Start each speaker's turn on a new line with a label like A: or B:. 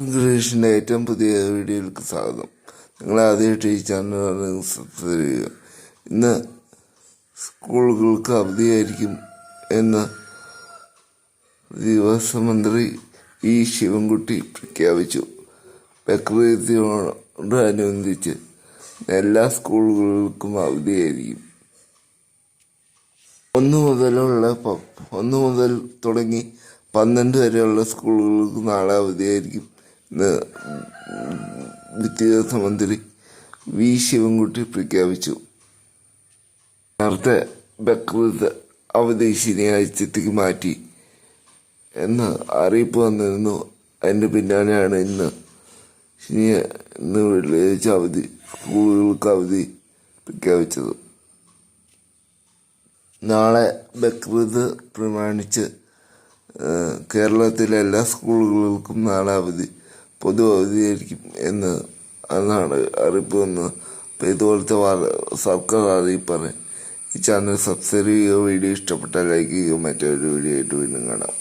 A: ക്രിയേഷന്റെ ഏറ്റവും പുതിയ വീഡിയോയിലേക്ക് സ്വാഗതം. നിങ്ങൾ ആദ്യമായിട്ട് ഈ ചാനൽ സബ്സ്ക്രൈബ് ചെയ്യുക. ഇന്ന് സ്കൂളുകൾക്ക് അവധിയായിരിക്കും എന്ന് ദിവസമന്ത്രി മന്ത്രി വി ശിവൻകുട്ടി പ്രഖ്യാപിച്ചു. പ്രകൃതിയോടനുബന്ധിച്ച് എല്ലാ സ്കൂളുകൾക്കും അവധിയായിരിക്കും. ഒന്ന് മുതലുള്ള ഒന്ന് മുതൽ തുടങ്ങി പന്ത്രണ്ട് വരെയുള്ള സ്കൂളുകൾക്ക് നാളെ അവധിയായിരിക്കും. വിദ്യാഭ്യാസ മന്ത്രി വി ശിവൻകുട്ടി പ്രഖ്യാപിച്ചു. നേരത്തെ ബക്രീദ് അവധി ശനിയാഴ്ചത്തേക്ക് മാറ്റി എന്ന് അറിയിപ്പ് വന്നിരുന്നു. അതിന്റെ പിന്നാലെയാണ് ഇന്ന് ശനി ഇന്ന് വെള്ളിയാഴ്ച അവധി സ്കൂളുകൾക്ക് അവധി പ്രഖ്യാപിച്ചത്. നാളെ ബക്രീദ് പ്രമാണിച്ച് കേരളത്തിലെ എല്ലാ സ്കൂളുകൾക്കും നാളെ അവധി. പൊതു അവധിയായിരിക്കും എന്ന് എന്നാണ് അറിയിപ്പ് അപ്പോൾ ഇതുപോലത്തെ സർക്കാർ അറിയിപ്പാണ് ഈ ചാനൽ സബ്സ്ക്രൈബ് ചെയ്യുക വീഡിയോ ഇഷ്ടപ്പെട്ടാൽ ലൈക്ക് ചെയ്യുക മറ്റൊരു വീഡിയോ ആയിട്ട് വീണ്ടും കാണാം.